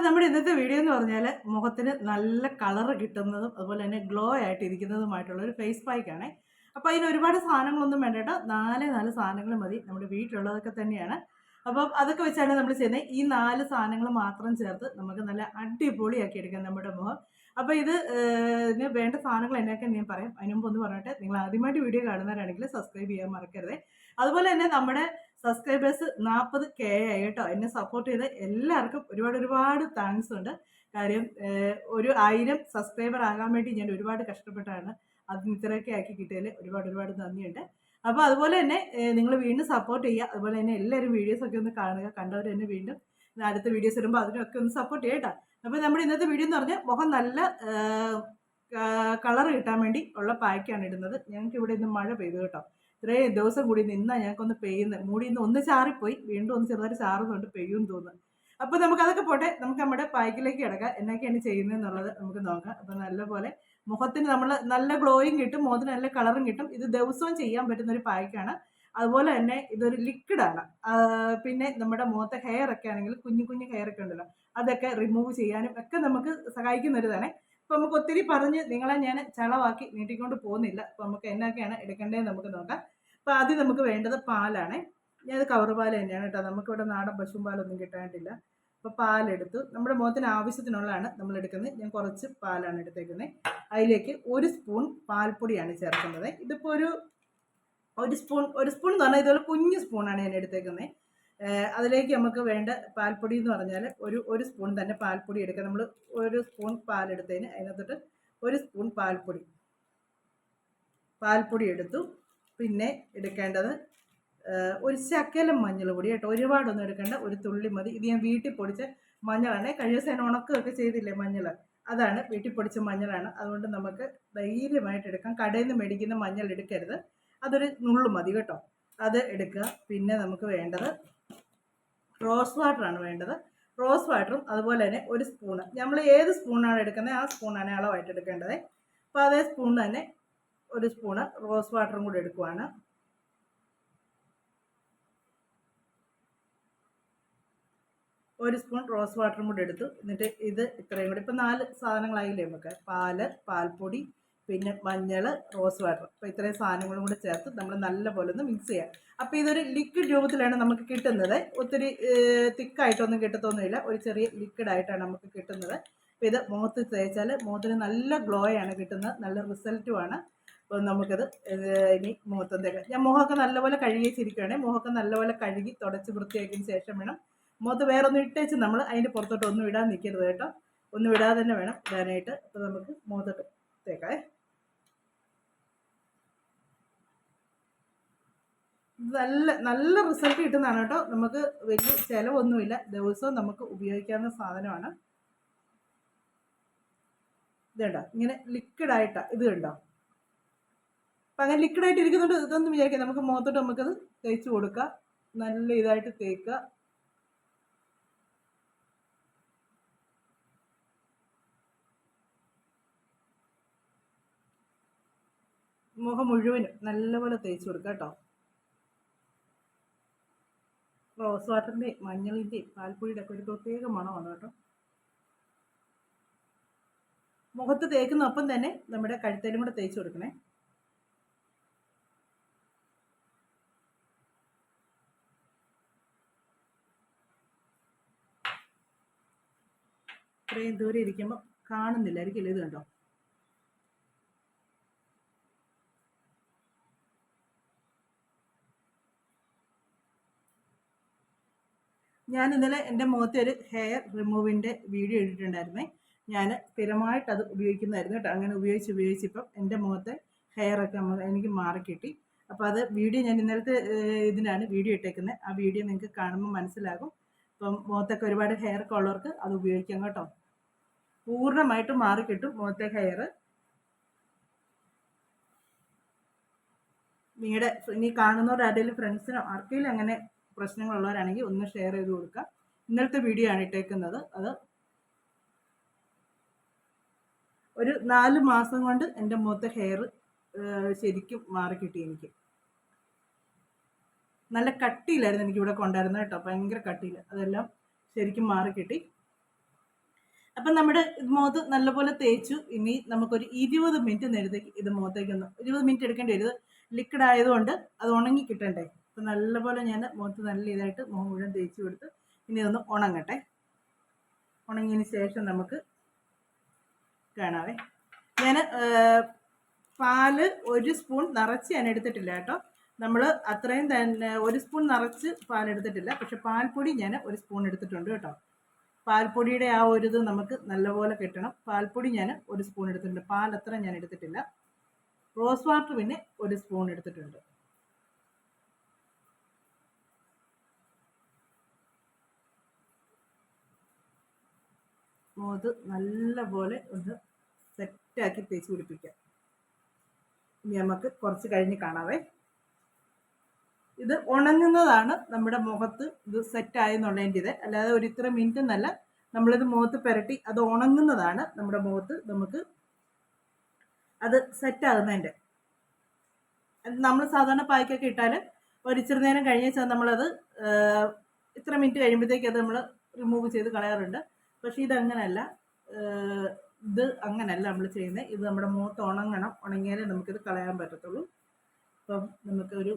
അപ്പോൾ നമ്മുടെ ഇന്നത്തെ വീഡിയോ എന്ന് പറഞ്ഞാൽ മുഖത്തിന് നല്ല കളറ് കിട്ടുന്നതും അതുപോലെ തന്നെ ഗ്ലോ ആയിട്ട് ഇരിക്കുന്നതുമായിട്ടുള്ള ഒരു ഫേസ് പായ്ക്കാണ് അപ്പോൾ അതിന് ഒരുപാട് സാധനങ്ങളൊന്നും വേണ്ട കേട്ടോ നാല് നാല് സാധനങ്ങൾ മതി നമ്മുടെ വീട്ടിലുള്ളതൊക്കെ തന്നെയാണ്. അപ്പോൾ അതൊക്കെ വെച്ചാണ് നമ്മൾ ചെയ്യുന്നത്. ഈ നാല് സാധനങ്ങൾ മാത്രം ചേർത്ത് നമുക്ക് നല്ല അടിപൊളിയാക്കി എടുക്കാം നമ്മുടെ മുഖം. അപ്പോൾ ഇത് ഇതിന് വേണ്ട സാധനങ്ങൾ എന്നൊക്കെ ഞാൻ പറയാം. അതിന് മുമ്പ് ഒന്ന് പറഞ്ഞിട്ട്. നിങ്ങൾ ആദ്യമായിട്ട് വീഡിയോ കാണുന്നവരാണെങ്കിൽ സബ്സ്ക്രൈബ് ചെയ്യാൻ മറക്കരുത്. അതുപോലെ തന്നെ നമ്മുടെ സബ്സ്ക്രൈബേഴ്സ് നാൽപ്പത് കെ ആയി കേട്ടോ. എന്നെ സപ്പോർട്ട് ചെയ്ത് എല്ലാവർക്കും ഒരുപാട് ഒരുപാട് താങ്ക്സ് ഉണ്ട്. കാര്യം ഒരു ആയിരം സബ്സ്ക്രൈബർ ആകാൻ വേണ്ടി ഞാൻ ഒരുപാട് കഷ്ടപ്പെട്ടാണ്. അത് ഇത്രയൊക്കെ ആക്കി കിട്ടിയതിൽ ഒരുപാട് ഒരുപാട് നന്ദിയുണ്ട്. അപ്പോൾ അതുപോലെ തന്നെ നിങ്ങൾ വീണ്ടും സപ്പോർട്ട് ചെയ്യുക. അതുപോലെ തന്നെ എല്ലാവരും വീഡിയോസൊക്കെ ഒന്ന് കാണുക. കണ്ടവർ തന്നെ വീണ്ടും അടുത്ത വീഡിയോസ് വരുമ്പോൾ അതിനൊക്കെ ഒന്ന് സപ്പോർട്ട് ചെയ്യുക കേട്ടോ. അപ്പോൾ നമ്മുടെ ഇന്നത്തെ വീഡിയോ എന്ന് പറഞ്ഞാൽ മുഖം നല്ല കളർ കിട്ടാൻ വേണ്ടി ഉള്ള പായ്ക്കാണ് ഇടുന്നത്. ഞങ്ങൾക്ക് ഇവിടെ ഇന്ന് മഴ പെയ്തു കേട്ടോ. ഇത്രയും ദിവസം കൂടി നിന്നാ ഞങ്ങൾക്കൊന്ന് പെയ്യുന്നത് മൂടി ഇന്ന് ഒന്ന് ചാറിപ്പോയി. വീണ്ടും ഒന്ന് ചെറുതായിട്ട് ചാറുന്നുണ്ട് പെയ്യും തോന്നുന്നു. അപ്പോൾ നമുക്ക് അതൊക്കെ പോട്ടെ. നമുക്ക് നമ്മുടെ പായ്ക്കിലേക്ക് കിടക്കാം. എന്നൊക്കെയാണ് ചെയ്യുന്നത് എന്നുള്ളത് നമുക്ക് നോക്കാം. അപ്പോൾ നല്ലപോലെ മുഖത്തിന് നമ്മൾ നല്ല ഗ്ലോയും കിട്ടും മുഖത്തിന് നല്ല കളറും കിട്ടും. ഇത് ദിവസവും ചെയ്യാൻ പറ്റുന്ന ഒരു പായ്ക്കാണ്. അതുപോലെ തന്നെ ഇതൊരു ലിക്വിഡാണ് പിന്നെ നമ്മുടെ മുഖത്തെ ഹെയർ ഒക്കെ ആണെങ്കിൽ കുഞ്ഞു കുഞ്ഞു ഹെയർ ഒക്കെ ഉണ്ടല്ലോ അതൊക്കെ റിമൂവ് ചെയ്യാനും ഒക്കെ നമുക്ക് സഹായിക്കുന്ന ഒരു തന്നെ അപ്പോൾ നമുക്ക് ഒത്തിരി പറഞ്ഞ് നിങ്ങളെ ഞാൻ ചളവാക്കി നീട്ടിക്കൊണ്ട് പോകുന്നില്ല. അപ്പോൾ നമുക്ക് എന്നൊക്കെയാണ് എടുക്കേണ്ടതെന്ന് നമുക്ക് നോക്കാം. അപ്പോൾ ആദ്യം നമുക്ക് വേണ്ടത് പാലാണ്. ഞാനത് കവർ പാൽ തന്നെയാണ് കേട്ടോ. നമുക്കിവിടെ നാടൻ പശുവും പാലൊന്നും കിട്ടാനിട്ടില്ല. അപ്പോൾ പാലെടുത്തു. നമ്മുടെ മുഖത്തിന് ആവശ്യത്തിനുള്ളതാണ് നമ്മൾ എടുക്കുന്നത്. ഞാൻ കുറച്ച് പാലാണ് എടുത്തേക്കുന്നത്. അതിലേക്ക് ഒരു സ്പൂൺ പാൽപ്പൊടിയാണ് ചേർക്കുന്നത്. ഇതിപ്പോൾ ഒരു ഒരു സ്പൂൺ ഒരു സ്പൂൺ എന്ന് പറഞ്ഞാൽ ഇതുപോലെ കുഞ്ഞു സ്പൂണാണ് ഞാൻ എടുത്തേക്കുന്നത് അതിലേക്ക് നമുക്ക് വേണ്ട പാൽപ്പൊടി എന്ന് പറഞ്ഞാൽ ഒരു ഒരു സ്പൂൺ തന്നെ പാൽപ്പൊടി എടുക്കുക നമ്മൾ ഒരു സ്പൂൺ പാലെടുത്തതിന് അതിനകത്തോട്ട് ഒരു സ്പൂൺ പാൽപ്പൊടി. പാൽപ്പൊടി എടുത്തു. പിന്നെ എടുക്കേണ്ടത് ഒരു ശക്കലം മഞ്ഞൾ പൊടി കേട്ടോ. ഒരുപാടൊന്നും എടുക്കേണ്ട ഒരു തുള്ളി മതി. ഇത് ഞാൻ വീട്ടിൽ പൊടിച്ച മഞ്ഞളാണ്. കഴിഞ്ഞ ദിവസം ഞാൻ ഉണക്കുകയൊക്കെ ചെയ്തില്ലേ മഞ്ഞൾ? അതാണ് വീട്ടിൽ പൊടിച്ച മഞ്ഞളാണ്. അതുകൊണ്ട് നമുക്ക് ധൈര്യമായിട്ട് എടുക്കാം. കടയിൽ നിന്ന് മേടിക്കുന്ന മഞ്ഞൾ എടുക്കരുത്. അതൊരു നുള്ളു മതി കേട്ടോ. അത് എടുക്കുക. പിന്നെ നമുക്ക് വേണ്ടത് റോസ് വാട്ടറാണ് വേണ്ടത്. റോസ് വാട്ടറും അതുപോലെ തന്നെ ഒരു സ്പൂണ് നമ്മൾ ഏത് സ്പൂണാണ് എടുക്കുന്നത്? ആ സ്പൂണാണ് അളവായിട്ട് എടുക്കേണ്ടത്. അപ്പോൾ അതേ സ്പൂൺ തന്നെ ഒരു സ്പൂണ് റോസ് വാട്ടറും കൂടി എടുക്കുവാണ്. ഒരു സ്പൂൺ റോസ് വാട്ടറും കൂടി എടുത്തു. എന്നിട്ട് ഇത് ഇത്രയും കൂടി. ഇപ്പം നാല് സാധനങ്ങളായില്ലേ നമുക്ക്? പാൽ പാൽപ്പൊടി പിന്നെ മഞ്ഞൾ റോസ് വാട്ടർ അപ്പോൾ ഇത്രയും സാധനങ്ങളും കൂടെ ചേർത്ത് നമ്മൾ നല്ലപോലെ ഒന്ന് മിക്സ് ചെയ്യാം. അപ്പോൾ ഇതൊരു ലിക്വിഡ് രൂപത്തിലാണ് നമുക്ക് കിട്ടുന്നത്. ഒത്തിരി തിക്കായിട്ടൊന്നും കിട്ടത്തൊന്നുമില്ല. ഒരു ചെറിയ ലിക്വിഡായിട്ടാണ് നമുക്ക് കിട്ടുന്നത്. അപ്പോൾ ഇത് മുഖത്ത് തേച്ചാൽ മുഖത്തിന് നല്ല ഗ്ലോ ആണ് കിട്ടുന്നത്. നല്ല റിസൾട്ടുമാണ് അപ്പോൾ നമുക്കത് ഇനി മുഖത്തും തേക്കാം. ഞാൻ മുഖമൊക്കെ നല്ലപോലെ കഴുകി ചിരിക്കുകയാണെങ്കിൽ മുഖമൊക്കെ നല്ലപോലെ കഴുകി തുടച്ച് വൃത്തിയാക്കിയതിന് ശേഷം വേണം മുഖത്ത് വേറെ ഒന്നും ഇട്ടേച്ച് നമ്മൾ അതിന്റെ പുറത്തോട്ട് ഒന്നും ഇടാൻ നിൽക്കരുത് കേട്ടോ. ഒന്നും ഇടാതെ തന്നെ വേണം ഇടാനായിട്ട്. അപ്പോൾ നമുക്ക് മുഖത്തോട്ട് തേക്കാം നല്ല നല്ല റിസൾട്ട് കിട്ടുന്നതാണ് കേട്ടോ. നമുക്ക് വലിയ ചിലവൊന്നുമില്ല. ദിവസവും നമുക്ക് ഉപയോഗിക്കാവുന്ന സാധനമാണ്. ഇതുണ്ടോ ഇങ്ങനെ ലിക്വിഡ് ആയിട്ടാ. ഇത് കണ്ടോ? അപ്പം അങ്ങനെ ലിക്വിഡ് ആയിട്ട് ഇരിക്കുന്നുണ്ട്. ഇതൊന്നും വിചാരിക്കാം നമുക്ക് മുഖത്തോട്ട് നമുക്കത് തേച്ച് കൊടുക്കാം. നല്ല ഇതായിട്ട് തേക്കുക. മുഖം മുഴുവനും നല്ലപോലെ തേച്ച് കൊടുക്കുക കേട്ടോ. റോസ് വാട്ടറിന്റെയും മഞ്ഞളിന്റെയും പാൽപ്പൊടിയുടെ ഒക്കെ ഒരു പ്രത്യേക മണമാണ് കേട്ടോ. മുഖത്ത് തേക്കുന്ന ഒപ്പം തന്നെ നമ്മുടെ കഴുത്തേലും കൂടെ തേച്ച് കൊടുക്കണേ. ഇത്രയും ദൂരെ ഇരിക്കുമ്പോൾ കാണുന്നില്ലായിരിക്കും ഇത് കണ്ടോ? ഞാൻ ഇന്നലെ എന്റെ മുഖത്തെ ഒരു ഹെയർ റിമൂവിന്റെ വീഡിയോ ഇട്ടിട്ടുണ്ടായിരുന്നേ. ഞാൻ സ്ഥിരമായിട്ട് അത് ഉപയോഗിക്കുന്നതായിരുന്നു കേട്ടോ. അങ്ങനെ ഉപയോഗിച്ച് ഉപയോഗിച്ചിപ്പം എന്റെ മുഖത്തെ ഹെയറൊക്കെ എനിക്ക് മാറിക്കിട്ടി അപ്പോൾ അത് വീഡിയോ ഞാൻ ഇന്നലത്തെ ഇതിനാണ് വീഡിയോ ഇട്ടേക്കുന്നത് ആ വീഡിയോ നിങ്ങൾക്ക് കാണുമ്പോൾ മനസ്സിലാകും. ഇപ്പം മുഖത്തൊക്കെ ഒരുപാട് ഹെയർ ഒക്കെ ഉള്ളവർക്ക് അത് ഉപയോഗിക്കാം കേട്ടോ. പൂർണമായിട്ട് മാറിക്കിട്ടും മുഖത്തെ ഹെയർ നിങ്ങളുടെ ഇനി കാണുന്നവരുടെ ആരുടെയും ഫ്രണ്ട്സിനോ ആർക്കെങ്കിലും അങ്ങനെ പ്രശ്നങ്ങളുള്ളവരാണെങ്കിൽ ഒന്ന് ഷെയർ ചെയ്ത് കൊടുക്കുക. ഇന്നലത്തെ വീഡിയോ ആണ് ഇട്ടേക്കുന്നത്. അത് ഒരു നാല് മാസം കൊണ്ട് എന്റെ മുഖത്തെ ഹെയർ ശരിക്കും മാറി കിട്ടി എനിക്ക്. നല്ല കട്ടിയില്ലായിരുന്നു എനിക്ക് ഇവിടെ കൊണ്ടായിരുന്നത് കേട്ടോ. ഭയങ്കര കട്ടിയില്ല അതെല്ലാം ശരിക്കും മാറി കിട്ടി. അപ്പം നമ്മുടെ മുഖത്ത് നല്ലപോലെ തേച്ചു. ഇനി നമുക്കൊരു ഇരുപത് മിനിറ്റ് നേരത്തേക്ക് ഇത് മുഖത്തേക്ക് ഒന്ന് ഇരുപത് മിനിറ്റ് എടുക്കേണ്ടി വരും. ലിക്വിഡ് ആയതുകൊണ്ട് അത് ഉണങ്ങി കിട്ടണ്ടേ? അപ്പം നല്ലപോലെ ഞാൻ മുഖത്ത് നല്ല ഇതായിട്ട് മുഖം മുഴുവൻ തേച്ച് കൊടുത്ത് ഇനി ഇതൊന്ന് ഉണങ്ങട്ടെ. ഉണങ്ങിയതിന് ശേഷം നമുക്ക് കാണാവേ. ഞാൻ പാൽ ഒരു സ്പൂൺ നിറച്ച് ഞാൻ എടുത്തിട്ടില്ല കേട്ടോ. നമ്മൾ അത്രയും തന്നെ ഒരു സ്പൂൺ നിറച്ച് പാൽ എടുത്തിട്ടില്ല. പക്ഷെ പാൽപ്പൊടി ഞാൻ ഒരു സ്പൂൺ എടുത്തിട്ടുണ്ട് കേട്ടോ. പാൽപ്പൊടിയുടെ ആ ഒരു ഇത് നമുക്ക് നല്ലപോലെ കിട്ടണം. പാൽപ്പൊടി ഞാൻ ഒരു സ്പൂൺ എടുത്തിട്ടുണ്ട്. പാൽ അത്ര ഞാൻ എടുത്തിട്ടില്ല. റോസ് വാട്ടർ പിന്നെ ഒരു സ്പൂൺ എടുത്തിട്ടുണ്ട്. അത് നല്ലപോലെ ഒന്ന് സെറ്റാക്കി തേച്ച് പിടിപ്പിക്കാം. ഇനി നമുക്ക് കുറച്ച് കഴിഞ്ഞ് കാണാവേ. ഇത് ഉണങ്ങുന്നതാണ് നമ്മുടെ മുഖത്ത് ഇത് സെറ്റായെന്നുള്ളതിന്റെ ഇത്. അല്ലാതെ ഒരു ഇത്ര മിനിറ്റ് എന്നല്ല നമ്മളിത് മുഖത്ത് പുരട്ടി അത് ഉണങ്ങുന്നതാണ് നമ്മുടെ മുഖത്ത് നമുക്ക് അത് സെറ്റാകുന്നതിന്റെ നമ്മൾ സാധാരണ പായ്ക്കൊക്കെ ഇട്ടാൽ ഒരു ഇച്ചിരി നേരം കഴിഞ്ഞാൽ നമ്മളത് ഇത്ര മിനിറ്റ് കഴിയുമ്പോഴത്തേക്ക് അത് നമ്മൾ റിമൂവ് ചെയ്ത് കളയാറുണ്ട്. പക്ഷേ ഇതങ്ങനല്ല. ഇത് അങ്ങനല്ല നമ്മൾ ചെയ്യുന്നത്. ഇത് നമ്മുടെ മുഖത്ത് ഉണങ്ങണം. ഉണങ്ങിയാലേ നമുക്കിത് കളയാൻ പറ്റത്തുള്ളൂ. അപ്പം നമുക്കൊരു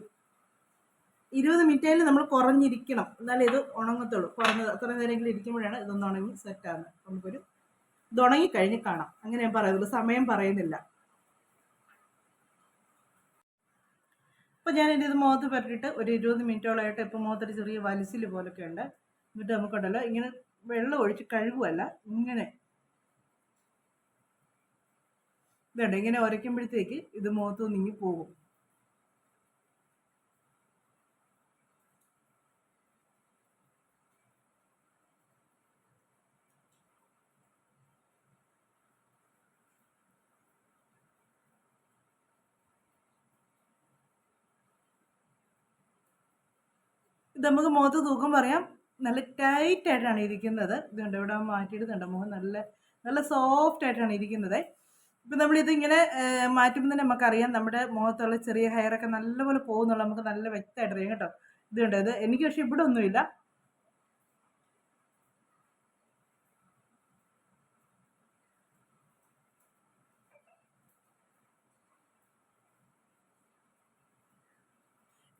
ഇരുപത് മിനിറ്റായാലും നമ്മൾ കുറഞ്ഞിരിക്കണം. എന്നാലേ ഇത് ഉണങ്ങത്തുള്ളൂ. കുറഞ്ഞത് അത്ര നേരമെങ്കിലും ഇരിക്കുമ്പോഴാണ് ഇതൊന്ന് ഉണങ്ങി സെറ്റാകുന്നത്. നമുക്കൊരു ഇത് ഉണങ്ങി കഴിഞ്ഞ് കാണാം. അങ്ങനെ ഞാൻ പറയുള്ളൂ. സമയം പറയുന്നില്ല. അപ്പോൾ ഞാൻ എന്റെ ഇത് മുഖത്ത് പറ്റിയിട്ട് ഒരു ഇരുപത് മിനിറ്റോളമായിട്ട് ഇപ്പോൾ മുഖത്തൊരു ചെറിയ വലിച്ചിൽ പോലൊക്കെ ഉണ്ട് എന്നിട്ട് നമുക്കുണ്ടല്ലോ. ഇങ്ങനെ വെള്ളം ഒഴിച്ച് കഴുകുമല്ല ഇങ്ങനെ. ഇതുണ്ട് ഇങ്ങനെ ഉരയ്ക്കുമ്പോഴത്തേക്ക് ഇത് മുഖത്ത് നീങ്ങി പോകും. ഇത് നമുക്ക് മുഖത്ത് തൂക്കം പറയാം. നല്ല ടൈറ്റ് ആയിട്ടാണ് ഇരിക്കുന്നത്. ഇതുണ്ട് ഇവിടെ മാറ്റിയിടുന്നുണ്ട് മുഖം നല്ല നല്ല സോഫ്റ്റ് ആയിട്ടാണ് ഇരിക്കുന്നത്. ഇപ്പം നമ്മളിത് ഇങ്ങനെ മാറ്റുമ്പോൾ തന്നെ നമുക്കറിയാം നമ്മുടെ മുഖത്തുള്ള ചെറിയ ഹെയറൊക്കെ നല്ലപോലെ പോകുന്നുള്ള നമുക്ക് നല്ല വ്യക്തമായിട്ട് അറിയാം കേട്ടോ. ഇതുണ്ട്. ഇത് എനിക്ക് പക്ഷെ ഇവിടെ ഒന്നുമില്ല.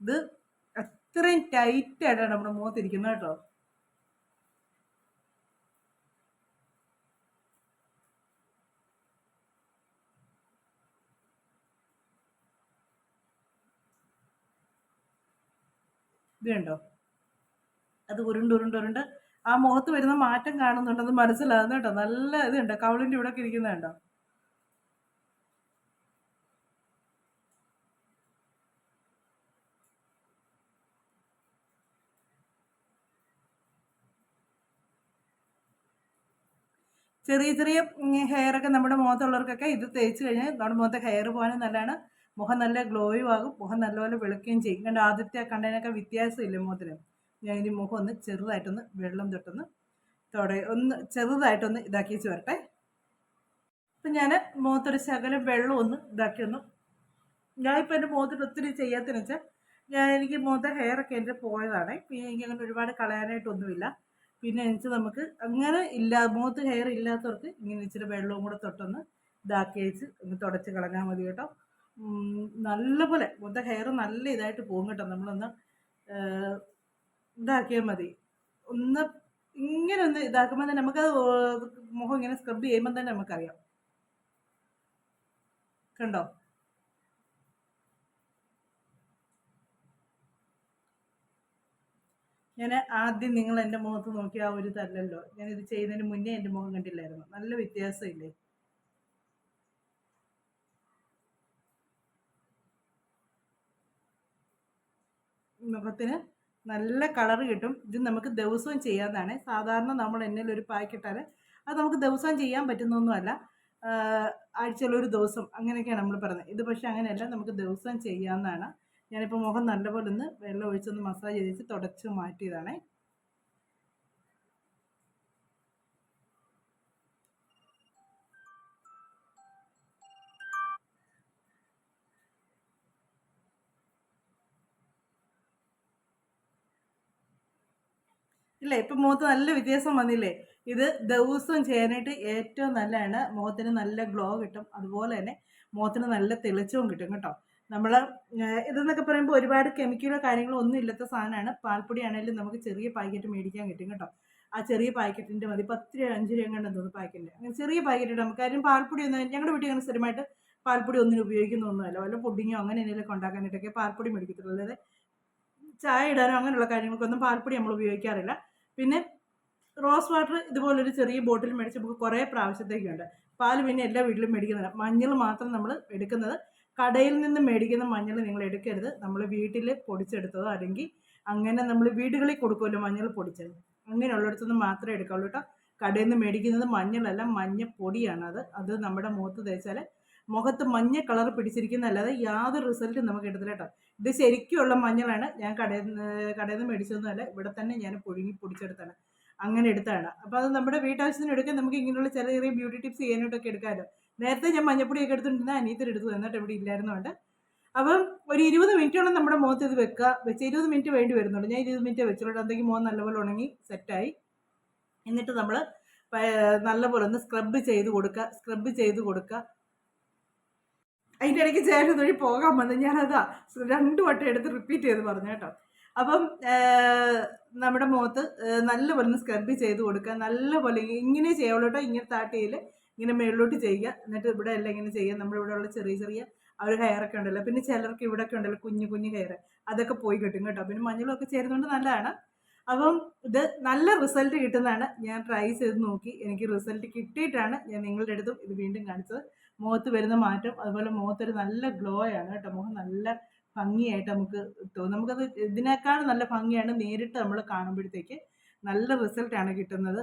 ഇത് അത്രയും ടൈറ്റ് ആയിട്ടാണ് നമ്മുടെ മുഖത്തിരിക്കുന്നത് കേട്ടോ. ഇത് അത് ഉരുണ്ട് ഉരുണ്ട് ഉരുണ്ട്. ആ മുഖത്ത് വരുന്ന മാറ്റം കാണുന്നുണ്ടെന്ന് മനസ്സിലാകുന്ന കേട്ടോ. നല്ല ഇതുണ്ട് കവളിന്റെ ഇവിടെ ഒക്കെ ചെറിയ ചെറിയ ഹെയർ ഒക്കെ നമ്മുടെ മുഖത്തുള്ളവർക്കൊക്കെ ഇത് തേച്ച് കഴിഞ്ഞാൽ നമ്മുടെ മുഖത്തെ ഹെയർ പോകാനും നല്ലതാണ്. മുഖം നല്ല ഗ്ലോയും ആകും. മുഖം നല്ലപോലെ വെളുക്കുകയും ചെയ്യും. കണ്ട് ആദ്യത്തെ കണ്ടതിനൊക്കെ വ്യത്യാസമില്ല മുഖത്തിന്? ഞാൻ ഇനി മുഖം ഒന്ന് ചെറുതായിട്ടൊന്ന് വെള്ളം തൊട്ടൊന്ന് തുട ഒന്ന് ചെറുതായിട്ടൊന്ന് ഇതാക്കി വരട്ടെ. അപ്പം ഞാൻ മുഖത്തൊരു ശകലം വെള്ളം ഒന്ന് ഇതാക്കി ഒന്ന് ഞാനിപ്പോൾ എന്റെ മുഖത്തിൽ ഒത്തിരി ചെയ്യാത്തതെന്ന് വെച്ചാൽ ഞാൻ എനിക്ക് മുഖത്തെ ഹെയറൊക്കെ എന്റെ പോയതാണ്. പിന്നെ എനിക്ക് അങ്ങനെ ഒരുപാട് കളയാനായിട്ടൊന്നുമില്ല. പിന്നെ എനിക്ക് നമുക്ക് അങ്ങനെ ഇല്ല മുഖത്ത് ഹെയർ ഇല്ലാത്തവർക്ക് ഇങ്ങനെ ഇച്ചിരി വെള്ളവും കൂടെ തൊട്ടൊന്ന് ഇതാക്കി വെച്ച് ഒന്ന് തുടച്ച് കളഞ്ഞാൽ മതി കേട്ടോ. നല്ലപോലെ മുഖത്തെ ഹെയർ നല്ല ഇതായിട്ട് പോകും കേട്ടോ. നമ്മളൊന്ന് ഇതാക്കിയാൽ മതി. ഒന്ന് ഇങ്ങനെ ഒന്ന് ഇതാക്കുമ്പോൾ തന്നെ നമുക്കത് മുഖം ഇങ്ങനെ സ്ക്രബ് ചെയ്യുമ്പോൾ തന്നെ നമുക്കറിയാം. കണ്ടോ? ഞാൻ ആദ്യം നിങ്ങൾ എന്റെ മുഖത്ത് നോക്കി ആ ഒരു തല്ലല്ലോ ഞാൻ ഇത് ചെയ്യുന്നതിന് മുന്നേ എന്റെ മുഖം കണ്ടില്ലായിരുന്നു. നല്ല വ്യത്യാസമില്ലേ? മുഖത്തിന് നല്ല കളർ കിട്ടും. ഇത് നമുക്ക് ദിവസവും ചെയ്യാവുന്നതാണ്. സാധാരണ നമ്മൾ എന്നിൽ ഒരു പായ്ക്കിട്ടാൽ അത് നമുക്ക് ദിവസവും ചെയ്യാൻ പറ്റുന്നൊന്നുമല്ല. ആഴ്ചയിലൊരു ദിവസം അങ്ങനെയൊക്കെയാണ് നമ്മൾ പറയുന്നത്. ഇത് പക്ഷേ അങ്ങനെയല്ല നമുക്ക് ദിവസവും ചെയ്യാവുന്നതാണ്. ഞാനിപ്പോൾ മുഖം നല്ലപോലെ ഒന്ന് വെള്ളം ഒഴിച്ചൊന്ന് മസാജ് ചെയ്തിട്ട് തുടച്ച് മാറ്റിയതാണേ. ഇല്ലേ ഇപ്പം മുഖത്ത് നല്ല വ്യത്യാസം വന്നില്ലേ? ഇത് ദിവസവും ചെയ്യാനായിട്ട് ഏറ്റവും നല്ലതാണ്. മുഖത്തിന് നല്ല ഗ്ലോ കിട്ടും. അതുപോലെ തന്നെ മുഖത്തിന് നല്ല തെളിച്ചവും കിട്ടും കേട്ടോ. നമ്മൾ ഇതെന്നൊക്കെ പറയുമ്പോൾ ഒരുപാട് കെമിക്കലോ കാര്യങ്ങളോ ഒന്നും ഇല്ലാത്ത സാധനമാണ്. പാൽപ്പൊടി ആണെങ്കിലും നമുക്ക് ചെറിയ പാക്കറ്റ് മേടിക്കാൻ കിട്ടും കേട്ടോ. ആ ചെറിയ പാക്കറ്റിന്റെ മതി. പത്ത് രൂപ അഞ്ച് രൂപ കണ്ടെന്ന് തോന്നുന്നു പാക്കറ്റിന്റെ അങ്ങനെ ചെറിയ പാക്കറ്റ് നമുക്ക്. കാര്യം പാൽപ്പൊടി ഒന്നും ഞങ്ങളുടെ വീട്ടിൽ അങ്ങനെ സ്ഥിരമായിട്ട് പാൽപ്പൊടി ഒന്നിനും ഉപയോഗിക്കുന്നൊന്നുമല്ല വല്ല പുഡിങ്ങോ അങ്ങനെ എന്തെങ്കിലുമൊക്കെ ഉണ്ടാക്കാനായിട്ടൊക്കെ പാൽപ്പൊടി മേടിക്കത്തുള്ളൂ. അല്ലാതെ ചായ ഇടാനോ അങ്ങനെയുള്ള കാര്യങ്ങൾക്കൊന്നും പാൽപ്പൊടി നമ്മൾ ഉപയോഗിക്കാറില്ല. പിന്നെ റോസ് വാട്ടർ ഇതുപോലൊരു ചെറിയ ബോട്ടിൽ മേടിച്ച് നമുക്ക് കുറേ പ്രാവശ്യത്തേക്കുണ്ട്. പാൽ പിന്നെ എല്ലാ വീട്ടിലും മേടിക്കുന്നില്ല മഞ്ഞൾ മാത്രം നമ്മൾ എടുക്കുന്നത്. കടയിൽ നിന്ന് മേടിക്കുന്ന മഞ്ഞൾ നിങ്ങൾ എടുക്കരുത്. നമ്മൾ വീട്ടിൽ പൊടിച്ചെടുത്തതോ അല്ലെങ്കിൽ അങ്ങനെ നമ്മൾ വീടുകളിൽ കൊടുക്കുമല്ലോ മഞ്ഞൾ പൊടിച്ചത്. അങ്ങനെയുള്ളിടത്തുനിന്ന് മാത്രമേ എടുക്കാവുള്ളൂ കേട്ടോ. കടയിൽ നിന്ന് മേടിക്കുന്നത് മഞ്ഞളല്ല മഞ്ഞപ്പൊടിയാണ് അത്. അത് നമ്മുടെ മുഖത്ത് തേച്ചാൽ മുഖത്ത് മഞ്ഞ കളർ പിടിച്ചിരിക്കുന്നതല്ലാതെ യാതൊരു റിസൾട്ടും നമുക്ക് എടുത്തില്ല കേട്ടോ. ഇത് ശരിക്കുള്ള മഞ്ഞളാണ്. ഞാൻ കടയിൽ നിന്ന് കടയിൽ നിന്ന് മേടിച്ചതൊന്നുമല്ല. ഇവിടെ തന്നെ ഞാൻ പുഴുങ്ങി പൊടിച്ചെടുത്താണ്. അങ്ങനെ എടുത്താണ്. അപ്പോൾ അത് നമ്മുടെ വീട്ടാവശ്യത്തിന് എടുക്കാൻ നമുക്ക് ഇങ്ങനെയുള്ള ചെറിയ ചെറിയ ബ്യൂട്ടി ടിപ്സ് ചെയ്യാനായിട്ടൊക്കെ എടുക്കാമല്ലോ. നേരത്തെ ഞാൻ മഞ്ഞപ്പൊടിയൊക്കെ എടുത്തിട്ടുണ്ടെന്ന് അനീത്തിൽ എടുത്തു എന്നിട്ട് ഇവിടെ ഇല്ലായിരുന്നുകൊണ്ട്. അപ്പം ഒരു ഇരുപത് മിനിറ്റോളം നമ്മുടെ മുഖത്ത് ഇത് വെക്കുക വെച്ച് ഇരുപത് മിനിറ്റ് വേണ്ടി വരുന്നുണ്ട് ഞാൻ ഇരുപത് മിനിറ്റ് വെച്ചുള്ളൂ. എന്തെങ്കിലും മുഖം നല്ലപോലെ ഉണങ്ങി സെറ്റായി. എന്നിട്ട് നമ്മൾ നല്ലപോലെ ഒന്ന് സ്ക്രബ് ചെയ്ത് കൊടുക്കുക സ്ക്രബ് ചെയ്ത് കൊടുക്കുക അതിന്റെ ഇടയ്ക്ക് ചേട്ടൻ വഴി പോകാൻ വന്നു. ഞാനതാ രണ്ട് വട്ടം എടുത്ത് റിപ്പീറ്റ് ചെയ്ത് പറഞ്ഞു കേട്ടോ. അപ്പം നമ്മുടെ മുഖത്ത് നല്ലപോലെ സ്ക്രബ് ചെയ്ത് കൊടുക്കുക നല്ലപോലെ ഇങ്ങനെ ചെയ്യാവുള്ളൂ കേട്ടോ. ഇങ്ങനെ താട്ടിയിൽ ഇങ്ങനെ മേളിലോട്ട് ചെയ്യുക. എന്നിട്ട് ഇവിടെ എല്ലാം ഇങ്ങനെ ചെയ്യുക. നമ്മൾ ഇവിടെ ഉള്ള ചെറിയ ചെറിയ ആ ഒരു ഹെയറൊക്കെ ഉണ്ടല്ലോ. പിന്നെ ചിലർക്ക് ഇവിടെയൊക്കെ ഉണ്ടല്ലോ കുഞ്ഞു കുഞ്ഞു ഹെയർ അതൊക്കെ പോയി കിട്ടും കേട്ടോ. പിന്നെ മഞ്ഞളൊക്കെ ചേരുന്നുണ്ട് നല്ലതാണ്. അപ്പം ഇത് നല്ല റിസൾട്ട് കിട്ടുന്നതാണ്. ഞാൻ ട്രൈ ചെയ്ത് നോക്കി. എനിക്ക് റിസൾട്ട് കിട്ടിയിട്ടാണ് ഞാൻ നിങ്ങളുടെ അടുത്തും ഇത് വീണ്ടും കാണിച്ചത്. മുഖത്ത് വരുന്ന മാറ്റം. അതുപോലെ മുഖത്തൊരു നല്ല ഗ്ലോ ആണ് കേട്ടോ. മുഖം നല്ല ഭംഗിയായിട്ട് നമുക്ക് തോന്നും. നമുക്കത് ഇതിനേക്കാൾ നല്ല ഭംഗിയാണ് നേരിട്ട് നമ്മൾ കാണുമ്പോഴത്തേക്ക്. നല്ല റിസൾട്ടാണ് കിട്ടുന്നത്.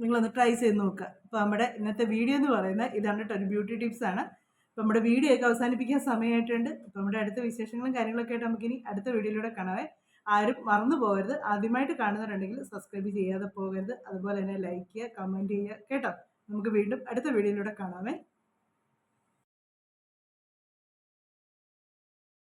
നിങ്ങളൊന്ന് ട്രൈ ചെയ്ത് നോക്കുക അപ്പോൾ നമ്മുടെ ഇന്നത്തെ വീഡിയോ എന്ന് പറയുന്നത് ഇതാണ് കേട്ടോ ഒരു ബ്യൂട്ടി ടിപ്സ് ആണ്. അപ്പോൾ നമ്മുടെ വീഡിയോ ഒക്കെ അവസാനിപ്പിക്കാൻ സമയമായിട്ടുണ്ട്. അപ്പോൾ നമ്മുടെ അടുത്ത വിശേഷങ്ങളും കാര്യങ്ങളൊക്കെ ആയിട്ട് നമുക്കിനി അടുത്ത വീഡിയോയിലൂടെ കാണാവേ. ആരും മറന്നു പോകരുത്. ആദ്യമായിട്ട് കാണുന്നവരുണ്ടെങ്കിൽ സബ്സ്ക്രൈബ് ചെയ്യാതെ പോകരുത്. അതുപോലെ തന്നെ ലൈക്ക് ചെയ്യുക കമന്റ് ചെയ്യുക കേട്ടോ. നമുക്ക് വീണ്ടും അടുത്ത വീഡിയോയിലൂടെ കാണാമേ